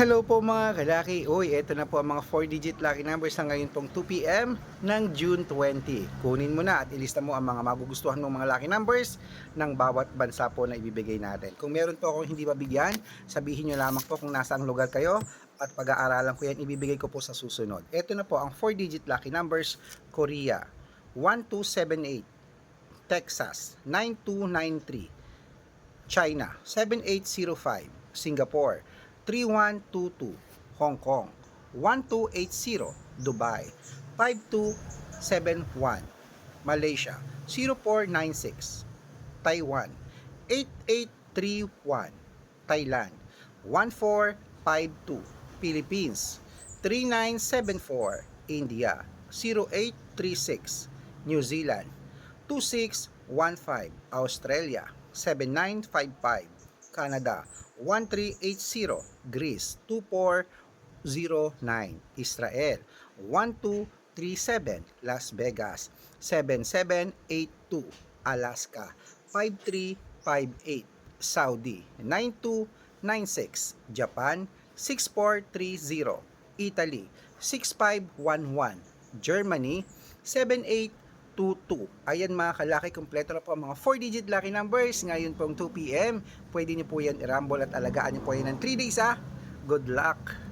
Hello po mga kalaki. Uy, eto na po ang mga 4-digit lucky numbers sa ngayon pong 2pm ng June 20. Kunin mo na at ilista mo ang mga magugustuhan mong mga lucky numbers ng bawat bansa po na ibibigay natin. Kung meron po akong hindi mabigyan, sabihin nyo lamang po kung nasa ang lugar kayo at pag-aaralan ko yan, ibibigay ko po sa susunod. Eto na po ang 4-digit lucky numbers, Korea, 1278, Texas, 9293, China 7805, Singapore 3122, Hong Kong. 1280, Dubai. 5271, Malaysia. 0496, Taiwan. 8831, Thailand. 1452, Philippines. 3974, India. 0836, New Zealand. 2615, Australia. 7955, Canada 1380, Greece 2409, Israel 1237, Las Vegas 7782, Alaska 5358, Saudi 9296, Japan 6430, Italy 6511, Germany 7822. Ayan mga kalaki, kompleto na po ang mga 4-digit lucky numbers. Ngayon pong 2pm, pwede niyo po yan i-rumble at alagaan niyo po yan ng 3 days ah. Good luck!